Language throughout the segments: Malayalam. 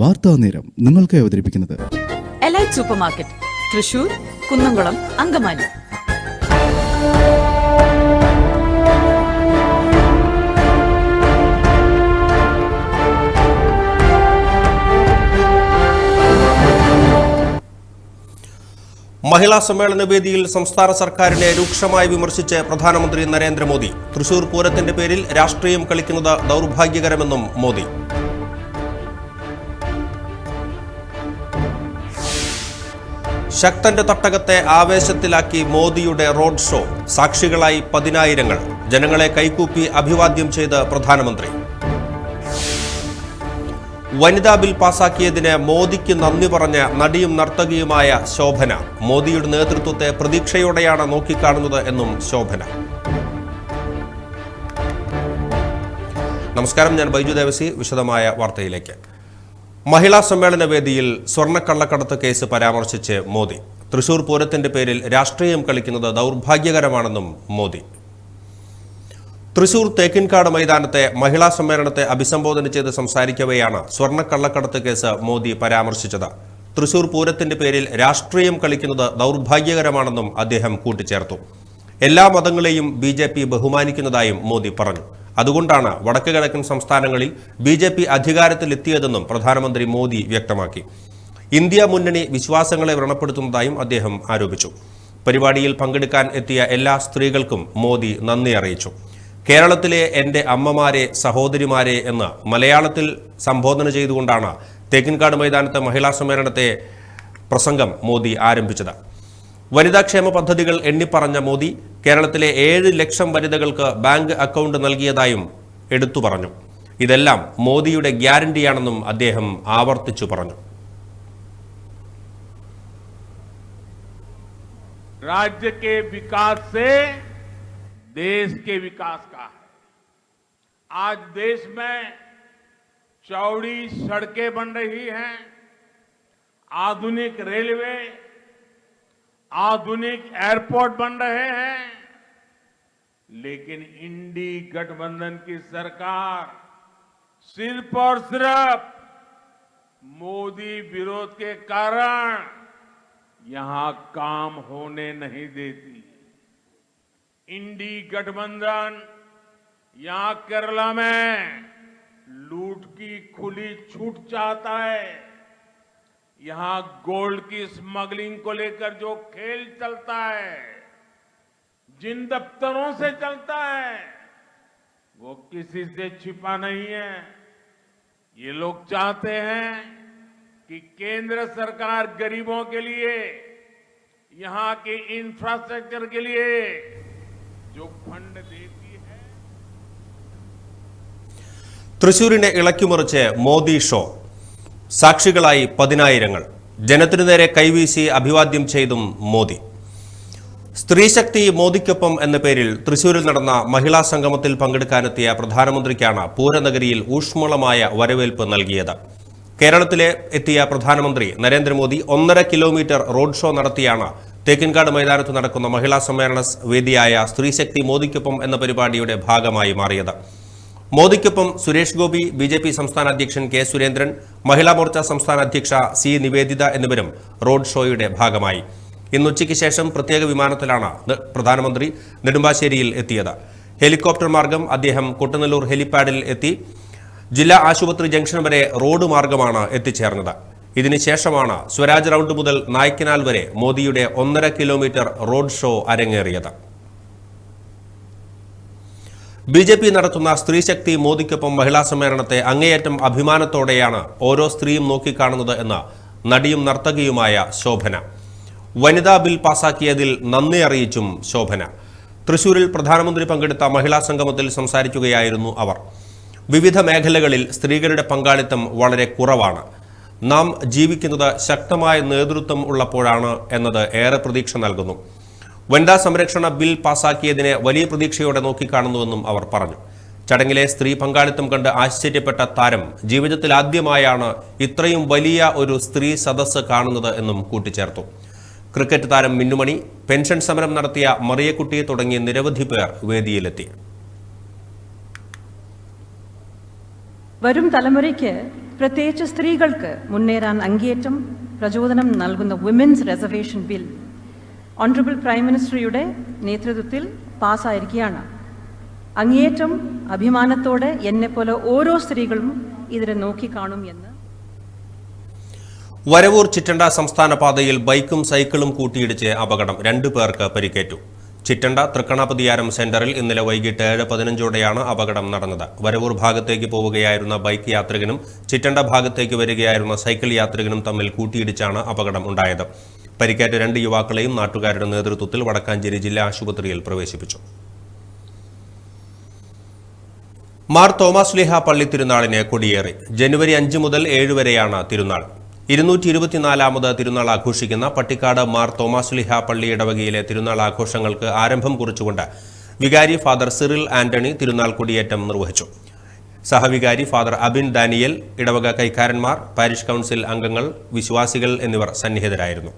വാർത്താ നേരം നിങ്ങൾക്ക് അവതരിപ്പിക്കുന്നത്. Elite super market Thrissur Kunnamkulam Angamaly. മഹിളാ സമ്മേളന വേദിയിൽ സംസ്ഥാന സർക്കാരിനെ രൂക്ഷമായി വിമർശിച്ച് പ്രധാനമന്ത്രി നരേന്ദ്രമോദി. തൃശൂർ പൂരത്തിന്റെ പേരിൽ രാഷ്ട്രീയം കളിക്കുന്നത് ദൗർഭാഗ്യകരമെന്നും മോദി. ശക്തന്റെ തട്ടകത്തെ ആവേശത്തിലാക്കി മോദിയുടെ റോഡ് ഷോ. സാക്ഷികളായി പതിനായിരങ്ങൾ. ജനങ്ങളെ കൈകൂപ്പി അഭിവാദ്യം ചെയ്ത് പ്രധാനമന്ത്രി. വനിതാ ബിൽ പാസാക്കിയതിന് മോദിക്ക് നന്ദി പറഞ്ഞ നടിയും നർത്തകിയുമായ ശോഭന. മോദിയുടെ നേതൃത്വത്തെ പ്രതീക്ഷയോടെയാണ് നോക്കിക്കാണുന്നത് എന്നും ശോഭന. നമസ്കാരം ഞാൻ ബൈജു ദേവസി. വിശദമായ വാർത്തയിലേക്ക്. മഹിളാ സമ്മേളന വേദിയിൽ സ്വർണക്കള്ളക്കടത്ത് കേസ് പരാമർശിച്ച് മോദി. തൃശൂർ പൂരത്തിന്റെ പേരിൽ രാഷ്ട്രീയം കളിക്കുന്നത് ദൗർഭാഗ്യകരമാണെന്നും മോദി. തൃശൂർ തേക്കിൻകാട് മൈതാനത്തെ മഹിളാ സമ്മേളനത്തെ അഭിസംബോധന ചെയ്ത് സംസാരിക്കവെയാണ് സ്വർണക്കള്ളക്കടത്ത് കേസ് മോദി പരാമർശിച്ചത്. തൃശൂർ പൂരത്തിന്റെ പേരിൽ രാഷ്ട്രീയം കളിക്കുന്നത് ദൗർഭാഗ്യകരമാണെന്നും അദ്ദേഹം കൂട്ടിച്ചേർത്തു. എല്ലാ മതങ്ങളെയും ബി ബഹുമാനിക്കുന്നതായും മോദി പറഞ്ഞു. അതുകൊണ്ടാണ് വടക്ക് കിഴക്കൻ സംസ്ഥാനങ്ങളിൽ ബി ജെ പി അധികാരത്തിലെത്തിയതെന്നും പ്രധാനമന്ത്രി മോദി വ്യക്തമാക്കി. ഇന്ത്യ മുന്നണി വിശ്വാസങ്ങളെ വ്രണപ്പെടുത്തുന്നതായും അദ്ദേഹം ആരോപിച്ചു. പരിപാടിയിൽ പങ്കെടുക്കാൻ എത്തിയ എല്ലാ സ്ത്രീകൾക്കും മോദി നന്ദി അറിയിച്ചു. കേരളത്തിലെ എന്റെ അമ്മമാരെ സഹോദരിമാരെ എന്ന് മലയാളത്തിൽ സംബോധന ചെയ്തുകൊണ്ടാണ് തേക്കിൻകാട് മൈതാനത്തെ മഹിളാ സമ്മേളനത്തെ പ്രസംഗം മോദി ആരംഭിച്ചത്. വനിതാക്ഷേമ പദ്ധതികൾ എണ്ണിപ്പറഞ്ഞ മോദി കേരളത്തിലെ ഏഴ് ലക്ഷം വനിതകൾക്ക് ബാങ്ക് അക്കൗണ്ട് നൽകിയതായും എടുത്തു പറഞ്ഞു ഇതെല്ലാം മോദിയുടെ ഗ്യാരണ്ടിയാണെന്നും അദ്ദേഹം ആവർത്തിച്ചു പറഞ്ഞു राज्य के विकास से देश के विकास का है आज देश में चौड़ी सड़कें बन रही हैं आधुनिक रेलवे आधुनिक एयरपोर्ट बन रहे हैं, लेकिन इंडी गठबंधन की सरकार सिर्फ़ और सिर्फ़ मोदी विरोध के कारण यहाँ काम होने नहीं देती। इंडी गठबंधन यहाँ केरला में लूट की खुली छूट चाहता है। यहां गोल्ड की स्मगलिंग को लेकर जो खेल चलता है जिन दफ्तरों से चलता है वो किसी से छिपा नहीं है ये लोग चाहते हैं कि केंद्र सरकार गरीबों के लिए यहां के इंफ्रास्ट्रक्चर के लिए जो फंड देती है തൃശൂരിനെ ഇളക്കിമറിച്ച് മോദി ഷോ സാക്ഷികളായി പതിനായിരങ്ങൾ. ജനത്തിനു നേരെ കൈവീശി അഭിവാദ്യം ചെയ്തും മോദി. സ്ത്രീശക്തി മോദിക്കൊപ്പം എന്ന പേരിൽ തൃശൂരിൽ നടന്ന മഹിളാ സംഗമത്തിൽ പങ്കെടുക്കാനെത്തിയ പ്രധാനമന്ത്രിക്കാണ് പൂരനഗരിയിൽ ഊഷ്മളമായ വരവേൽപ്പ് നൽകിയത്. കേരളത്തിലെ എത്തിയ പ്രധാനമന്ത്രി നരേന്ദ്രമോദി ഒന്നര കിലോമീറ്റർ റോഡ് ഷോ നടത്തിയാണ് തേക്കിൻകാട് മൈതാനത്ത് നടക്കുന്ന മഹിളാ സമ്മേളന വേദിയായ സ്ത്രീശക്തി മോദിക്കൊപ്പം എന്ന പരിപാടിയുടെ ഭാഗമായി മാറിയത്. മോദിക്കൊപ്പം Suresh Gopi B J P സംസ്ഥാന അധ്യക്ഷൻ കെ സുരേന്ദ്രൻ മഹിളാ മോർച്ച സംസ്ഥാന അധ്യക്ഷ സി നിവേദിത എന്നിവരും റോഡ് ഷോയുടെ ഭാഗമായി. ഇന്ന് ഉച്ചയ്ക്ക് ശേഷം പ്രത്യേക വിമാനത്തിലാണ് പ്രധാനമന്ത്രി നെടുമ്പാശ്ശേരിയിൽ എത്തിയത്. ഹെലികോപ്റ്റർ മാർഗം അദ്ദേഹം കുട്ടനല്ലൂർ ഹെലിപാഡിൽ എത്തി. ജില്ലാ ആശുപത്രി ജംഗ്ഷൻ വരെ റോഡ് മാർഗമാണ് എത്തിച്ചേർന്നത്. ഇതിനുശേഷമാണ് സ്വരാജ് റൌണ്ട് മുതൽ നായ്ക്കനാൽ വരെ മോദിയുടെ ഒന്നര കിലോമീറ്റർ റോഡ് ഷോ അരങ്ങേറിയത്. ബി ജെ പി നടത്തുന്ന സ്ത്രീശക്തി മോദിക്കൊപ്പം മഹിളാ സമ്മേളനത്തെ അങ്ങേയറ്റം അഭിമാനത്തോടെയാണ് ഓരോ സ്ത്രീയും നോക്കിക്കാണുന്നത് എന്ന് നടിയും നർത്തകിയുമായ ശോഭന. വനിതാ ബിൽ പാസാക്കിയതിൽ നന്ദി അറിയിച്ചും ശോഭന. തൃശൂരിൽ പ്രധാനമന്ത്രി പങ്കെടുത്ത മഹിളാ സംഗമത്തിൽ സംസാരിക്കുകയായിരുന്നു അവർ. വിവിധ മേഖലകളിൽ സ്ത്രീകളുടെ പങ്കാളിത്തം വളരെ കുറവാണ്. നാം ജീവിക്കുന്നത് ശക്തമായ നേതൃത്വം ഉള്ളപ്പോഴാണ് എന്നത് ഏറെ പ്രതീക്ഷ നൽകുന്നു. വനിതാ സംരക്ഷണ ബിൽ പാസാക്കിയതിനെ വലിയ പ്രതീക്ഷയോടെ നോക്കിക്കാണുന്നുവെന്നും അവർ പറഞ്ഞു. ചടങ്ങിലെ സ്ത്രീ പങ്കാളിത്തം കണ്ട് ആശ്ചര്യപ്പെട്ട താരം ജീവിതത്തിൽ ആദ്യമായാണ് ഇത്രയും വലിയ ഒരു സ്ത്രീ സദസ്സ് കാണുന്നത് എന്നും കൂട്ടിച്ചേർത്തു. ക്രിക്കറ്റ് താരം മിന്നുമണി പെൻഷൻ സമരം നടത്തിയ മറിയക്കുട്ടിയെ തുടങ്ങിയ നിരവധി പേർ വേദിയിലെത്തി. വരും തലമുറയ്ക്ക് പ്രത്യേകിച്ച് സ്ത്രീകൾക്ക് മുന്നേറാൻ അങ്ങേയറ്റം പ്രചോദനം നൽകുന്ന women's reservation bill honourable prime മിനിസ്റ്ററിയുടെ നേതൃത്വത്തിൽ പാസ്സായിരിക്കുകയാണ്. അങ്ങേയറ്റം അഭിമാനത്തോടെ എന്നെപ്പോലെ ഓരോ സ്ത്രീകളും ഇതിനെ നോക്കിക്കാണും എന്ന്. വരവൂർ ചിറ്റണ്ട സംസ്ഥാന പാതയിൽ ബൈക്കും സൈക്കിളും കൂട്ടിയിടിച്ച് അപകടം രണ്ടു പേർക്ക് പരിക്കേറ്റു. ചിറ്റണ്ട തൃക്കണാപതിയാരം സെന്ററിൽ ഇന്നലെ വൈകിട്ട് ഏഴ് പതിനഞ്ചോടെയാണ് അപകടം നടന്നത്. വരവൂർ ഭാഗത്തേക്ക് പോവുകയായിരുന്ന ബൈക്ക് യാത്രികനും ചിറ്റണ്ട ഭാഗത്തേക്ക് വരികയായിരുന്ന സൈക്കിൾ യാത്രികനും തമ്മിൽ കൂട്ടിയിടിച്ചാണ് അപകടം ഉണ്ടായത്. പരിക്കേറ്റ രണ്ട് യുവാക്കളെയും നാട്ടുകാരുടെ നേതൃത്വത്തിൽ വടക്കാഞ്ചേരി ജില്ലാ ആശുപത്രിയിൽ പ്രവേശിപ്പിച്ചു. മാർ തോമസ് ലിഹ പള്ളി തിരുനാളിന് കൊടിയേറി. ജനുവരി അഞ്ച് മുതൽ ഏഴ് വരെയാണ് തിരുനാൾ. ഇരുന്നൂറ്റി ഇരുപത്തിനാലാമത് തിരുനാൾ ആഘോഷിക്കുന്ന പട്ടിക്കാട് മാർ തോമസ് ലിഹ പള്ളി ഇടവകയിലെ തിരുനാൾ ആഘോഷങ്ങൾക്ക് ആരംഭം കുറിച്ചുകൊണ്ട് വികാരി ഫാദർ സിറിൽ ആന്റണി തിരുനാൾ കൊടിയേറ്റം നിർവഹിച്ചു. സഹവികാരി ഫാദർ അബിൻ ഡാനിയൽ ഇടവക കൈക്കാരന്മാർ പാരിഷ് കൗൺസിൽ അംഗങ്ങൾ വിശ്വാസികൾ എന്നിവർ സന്നിഹിതരായിരുന്നു.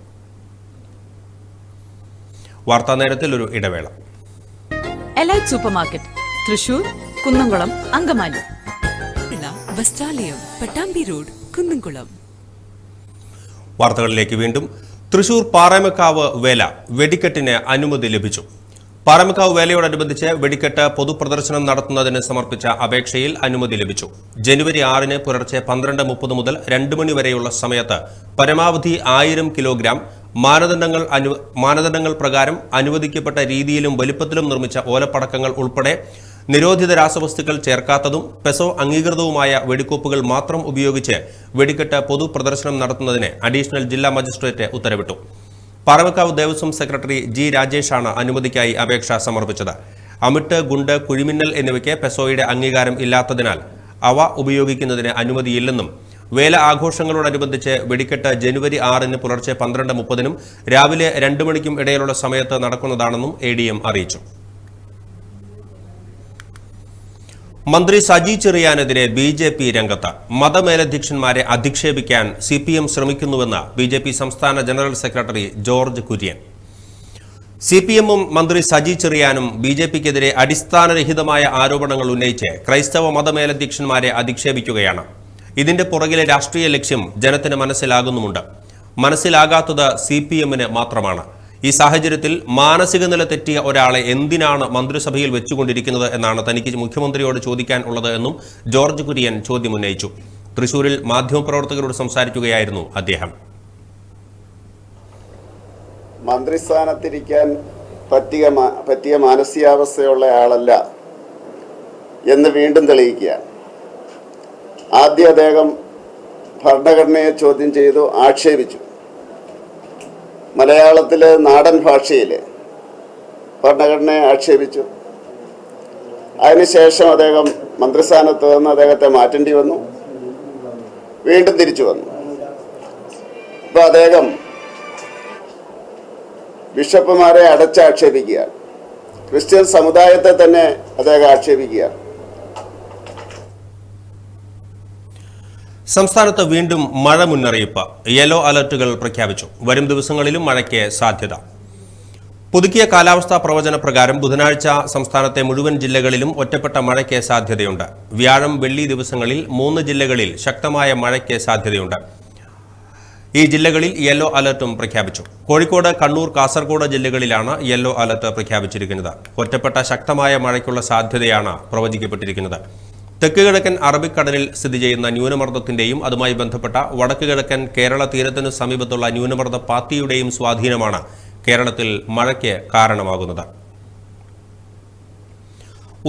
വാർത്താ നേരത്തിൽ ഒരു ഇടവേള. Elite supermarket Thrissur Kunnamkulam Angamaly. വസ്ത്രാലയം Pattambi road Kunnamkulam. വാർത്തകളിലേക്ക് വീണ്ടും. തൃശൂർ പാറമക്കാവ് വേല വെടിക്കെട്ടിന് അനുമതി ലഭിച്ചു. പാറമക്കാവ് വേലയോടനുബന്ധിച്ച് വെടിക്കെട്ട് പൊതുപ്രദർശനം നടത്തുന്നതിന് സമർപ്പിച്ച അപേക്ഷയിൽ അനുമതി ലഭിച്ചു. ജനുവരി ആറിന് പുലർച്ചെ പന്ത്രണ്ട് മുപ്പത് മുതൽ രണ്ട് മണി വരെയുള്ള സമയത്ത് പരമാവധി ആയിരം കിലോഗ്രാം മാനദണ്ഡങ്ങൾ അനു മാനദണ്ഡങ്ങൾ പ്രകാരം അനുവദിക്കപ്പെട്ട രീതിയിലും വലിപ്പത്തിലും നിർമ്മിച്ച ഓലപ്പടക്കങ്ങൾ ഉൾപ്പെടെ നിരോധിത രാസവസ്തുക്കൾ ചേർക്കാത്തതും പെസോ അംഗീകൃതവുമായ വെടിക്കോപ്പുകൾ മാത്രം ഉപയോഗിച്ച് വെടിക്കെട്ട് പൊതുപ്രദർശനം നടത്തുന്നതിന് അഡീഷണൽ ജില്ലാ മജിസ്ട്രേറ്റ് ഉത്തരവിട്ടു. പാറവക്കാവ് ദേവസ്വം സെക്രട്ടറി ജി രാജേഷാണ് അനുമതിക്കായി അപേക്ഷ സമർപ്പിച്ചത്. അമിട്ട് ഗുണ്ട് കുഴിമിന്നൽ എന്നിവയ്ക്ക് പെസോയുടെ അംഗീകാരം ഇല്ലാത്തതിനാൽ അവ ഉപയോഗിക്കുന്നതിന് അനുമതിയില്ലെന്നും വേല ആഘോഷങ്ങളോടനുബന്ധിച്ച് വെടിക്കെട്ട് ജനുവരി ആറിന് പുലർച്ചെ പന്ത്രണ്ട് മുപ്പതിനും രാവിലെ രണ്ട് മണിക്കും ഇടയിലുള്ള സമയത്ത് നടക്കുന്നതാണെന്നും എ അറിയിച്ചു. മന്ത്രി സജി ചെറിയാനെതിരെ ബി ജെ പി രംഗത്ത് മതമേലധ്യക്ഷന്മാരെ അധിക്ഷേപിക്കാൻ സി പി എം ശ്രമിക്കുന്നുവെന്ന് ബി ജെ പി സംസ്ഥാന general secretary George Kurian. C P എമ്മും മന്ത്രി സജി ചെറിയാനും ബി ജെ പിക്കെതിരെ അടിസ്ഥാനരഹിതമായ ആരോപണങ്ങൾ ഉന്നയിച്ച് ക്രൈസ്തവ മതമേലധ്യക്ഷന്മാരെ അധിക്ഷേപിക്കുകയാണ്. ഇതിന്റെ പുറകിലെ രാഷ്ട്രീയ ലക്ഷ്യം ജനത്തിന് മനസ്സിലാകുന്നുമുണ്ട്. മനസ്സിലാകാത്തത് സി പി എമ്മിന് മാത്രമാണ്. ഈ സാഹചര്യത്തിൽ മാനസിക നില തെറ്റിയ ഒരാളെ എന്തിനാണ് മന്ത്രിസഭയിൽ വെച്ചുകൊണ്ടിരിക്കുന്നത് എന്നാണ് തനിക്ക് മുഖ്യമന്ത്രിയോട് ചോദിക്കാൻ ഉള്ളത് എന്നും ജോർജ് കുര്യൻ ചോദ്യമുന്നയിച്ചു തൃശൂരിൽ മാധ്യമപ്രവർത്തകരോട് സംസാരിക്കുകയായിരുന്നു അദ്ദേഹം. മന്ത്രിസ്ഥാനത്തിരിക്കാൻ പറ്റിയ പറ്റിയ മാനസികാവസ്ഥയുള്ള ആളല്ല എന്ന് വീണ്ടും തെളിയിക്കുക ആദ്യം അദ്ദേഹം ഭരണഘടനയെ ചോദ്യം ചെയ്തു ആക്ഷേപിച്ചു. മലയാളത്തിലെ നാടൻ ഭാഷയിൽ ഭരണഘടനയെ ആക്ഷേപിച്ചു. അതിനുശേഷം അദ്ദേഹം മന്ത്രിസ്ഥാനത്ത് നിന്ന് അദ്ദേഹത്തെ മാറ്റേണ്ടി വന്നു. വീണ്ടും തിരിച്ചു വന്നു. ഇപ്പൊ അദ്ദേഹം ബിഷപ്പുമാരെ അടച്ചാക്ഷേപിക്കുക ക്രിസ്ത്യൻ സമുദായത്തെ തന്നെ അദ്ദേഹം ആക്ഷേപിക്കുക സംസ്ഥാനത്ത് വീണ്ടും മഴ മുന്നറിയിപ്പ്. യെല്ലോ അലർട്ടുകൾ പ്രഖ്യാപിച്ചു. വരും ദിവസങ്ങളിലും മഴയ്ക്ക് സാധ്യത. പുതുക്കിയ കാലാവസ്ഥാ പ്രവചന പ്രകാരം ബുധനാഴ്ച സംസ്ഥാനത്തെ മുഴുവൻ ജില്ലകളിലും ഒറ്റപ്പെട്ട മഴയ്ക്ക് സാധ്യതയുണ്ട്. വ്യാഴം വെള്ളി ദിവസങ്ങളിൽ മൂന്ന് ജില്ലകളിൽ ശക്തമായ മഴയ്ക്ക് സാധ്യതയുണ്ട്. ഈ ജില്ലകളിൽ യെല്ലോ അലർട്ടും പ്രഖ്യാപിച്ചു. കോഴിക്കോട് കണ്ണൂർ കാസർഗോഡ് ജില്ലകളിലാണ് യെല്ലോ അലർട്ട് പ്രഖ്യാപിച്ചിരിക്കുന്നത്. ഒറ്റപ്പെട്ട ശക്തമായ മഴയ്ക്കുള്ള സാധ്യതയാണ് പ്രവചിക്കപ്പെട്ടിരിക്കുന്നത്. തെക്ക് കിഴക്കൻ അറബിക്കടലിൽ സ്ഥിതി ചെയ്യുന്ന ന്യൂനമർദ്ദത്തിന്റെയും അതുമായി ബന്ധപ്പെട്ട വടക്ക് കിഴക്കൻ കേരള തീരത്തിനു സമീപത്തുള്ള ന്യൂനമർദ്ദ പാത്തിയുടെയും സ്വാധീനമാണ് കേരളത്തിൽ മഴയ്ക്ക് കാരണമാകുന്നത്.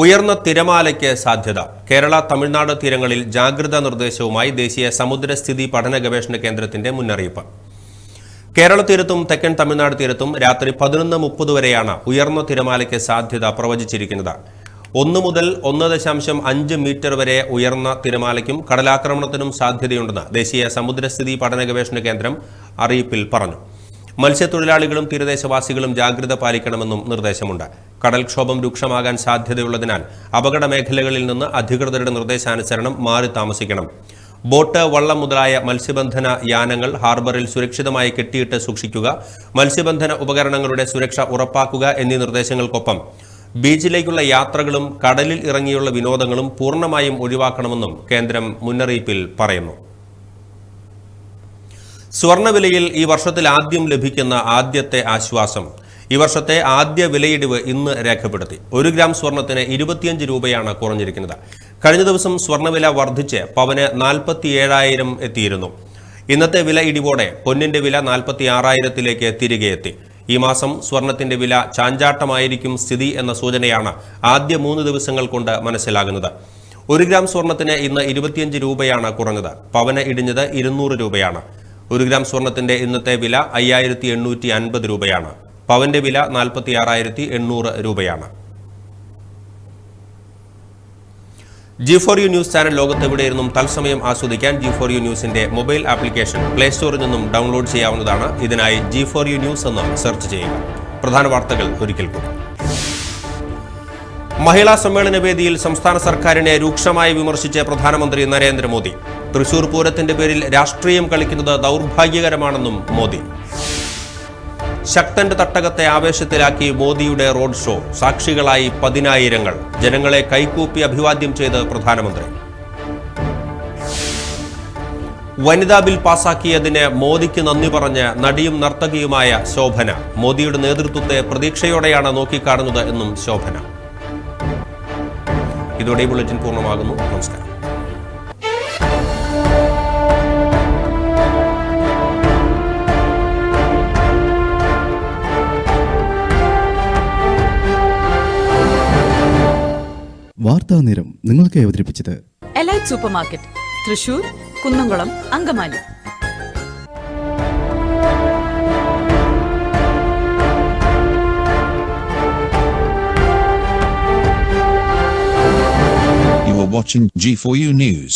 ഉയർന്ന തിരമാലയ്ക്ക് സാധ്യത. കേരള തമിഴ്നാട് തീരങ്ങളിൽ ജാഗ്രതാ നിർദ്ദേശവുമായി ദേശീയ സമുദ്രസ്ഥിതി പഠന ഗവേഷണ കേന്ദ്രത്തിന്റെ മുന്നറിയിപ്പ്. കേരള തീരത്തും തെക്കൻ തമിഴ്നാട് തീരത്തും രാത്രി പതിനൊന്ന് മുപ്പത് വരെയാണ് ഉയർന്ന തിരമാലയ്ക്ക് സാധ്യത പ്രവചിച്ചിരിക്കുന്നത്. ഒന്ന് മുതൽ ഒന്ന് ദശാംശം അഞ്ച് മീറ്റർ വരെ ഉയർന്ന തിരമാലയ്ക്കും കടലാക്രമണത്തിനും സാധ്യതയുണ്ടെന്ന് ദേശീയ സമുദ്രസ്ഥിതി പഠന ഗവേഷണ കേന്ദ്രം അറിയിപ്പിൽ പറഞ്ഞു. മത്സ്യത്തൊഴിലാളികളും തീരദേശവാസികളും ജാഗ്രത പാലിക്കണമെന്നും നിർദ്ദേശമുണ്ട്. കടൽക്ഷോഭം രൂക്ഷമാകാൻ സാധ്യതയുള്ളതിനാൽ അപകട മേഖലകളിൽ നിന്ന് അധികൃതരുടെ നിർദ്ദേശാനുസരണം മാറി താമസിക്കണം. ബോട്ട് വള്ളം മുതലായ മത്സ്യബന്ധന യാനങ്ങൾ ഹാർബറിൽ സുരക്ഷിതമായി കെട്ടിയിട്ട് സൂക്ഷിക്കുക മത്സ്യബന്ധന ഉപകരണങ്ങളുടെ സുരക്ഷ ഉറപ്പാക്കുക എന്നീ നിർദ്ദേശങ്ങൾക്കൊപ്പം ബീച്ചിലേക്കുള്ള യാത്രകളും കടലിൽ ഇറങ്ങിയുള്ള വിനോദങ്ങളും പൂർണമായും ഒഴിവാക്കണമെന്നും കേന്ദ്രം മുന്നറിയിപ്പിൽ പറയുന്നു. സ്വർണവിലയിൽ ഈ വർഷത്തിൽ ആദ്യം ലഭിക്കുന്ന ആദ്യത്തെ ആശ്വാസം. ഈ വർഷത്തെ ആദ്യ വിലയിടിവ് ഇന്ന് രേഖപ്പെടുത്തി. ഒരു ഗ്രാം സ്വർണത്തിന് ഇരുപത്തിയഞ്ച് രൂപയാണ് കുറഞ്ഞിരിക്കുന്നത്. കഴിഞ്ഞ ദിവസം സ്വർണവില വർദ്ധിച്ച് പവന് നാൽപ്പത്തി ഏഴായിരം എത്തിയിരുന്നു. ഇന്നത്തെ വില ഇടിവോടെ പൊന്നിന്റെ വില നാൽപ്പത്തി ആറായിരത്തിലേക്ക് തിരികെ എത്തി ഈ മാസം സ്വർണത്തിന്റെ വില ചാഞ്ചാട്ടമായിരിക്കും സ്ഥിതി എന്ന സൂചനയാണ് ആദ്യ മൂന്ന് ദിവസങ്ങൾ കൊണ്ട് മനസ്സിലാകുന്നത്. ഒരു ഗ്രാം സ്വർണത്തിന് ഇന്ന് ഇരുപത്തിയഞ്ച് രൂപയാണ് കുറഞ്ഞത്. പവന ഇടിഞ്ഞത് ഇരുന്നൂറ് രൂപയാണ്. ഒരു ഗ്രാം സ്വർണത്തിന്റെ ഇന്നത്തെ വില അയ്യായിരത്തി എണ്ണൂറ്റി അൻപത് രൂപയാണ്. പവന്റെ വില നാൽപ്പത്തി ആറായിരത്തി എണ്ണൂറ് രൂപയാണ്. G four U news channel ലോകത്തെവിടെയിരുന്നും തത്സമയം ആസ്വദിക്കാൻ ജി ഫോർ യു ന്യൂസിന്റെ മൊബൈൽ ആപ്ലിക്കേഷൻ പ്ലേ സ്റ്റോറിൽ നിന്നും ഡൗൺലോഡ് ചെയ്യാവുന്നതാണ്. ഇതിനായി ജി ഫോർ യു ന്യൂസ് എന്ന് സെർച്ച് ചെയ്യുക. പ്രധാന വാർത്തകൾ ഒരിക്കൽ കൂടി. മഹിളാ സമ്മേളന വേദിയിൽ സംസ്ഥാന സർക്കാരിനെ രൂക്ഷമായി വിമർശിച്ച് പ്രധാനമന്ത്രി നരേന്ദ്രമോദി. തൃശൂർ പൂരത്തിന്റെ പേരിൽ രാഷ്ട്രീയം കളിക്കുന്നത് ദൗർഭാഗ്യകരമാണെന്നും മോദി. ശക്തന്റെ തട്ടകത്തെ ആവേശത്തിലാക്കി മോദിയുടെ റോഡ് ഷോ. സാക്ഷികളായി പതിനായിരങ്ങൾ. ജനങ്ങളെ കൈകൂപ്പി അഭിവാദ്യം ചെയ്ത് പ്രധാനമന്ത്രി. വനിതാ ബിൽ പാസാക്കിയതിന് മോദിക്ക് നന്ദി പറഞ്ഞ് നടിയും നർത്തകിയുമായ ശോഭന. മോദിയുടെ നേതൃത്വത്തെ പ്രതീക്ഷയോടെയാണ് നോക്കിക്കാണുന്നത് എന്നും ശോഭന. ഇതോടെ ബുള്ളറ്റിൻ പൂർണമാകുന്നു. നമസ്കാരം. വാർത്താ നേരം നിങ്ങൾക്ക് അവതരിപ്പിച്ചത് elite super market Thrissur Kunnamkulam Angamaly You are watching G4U News.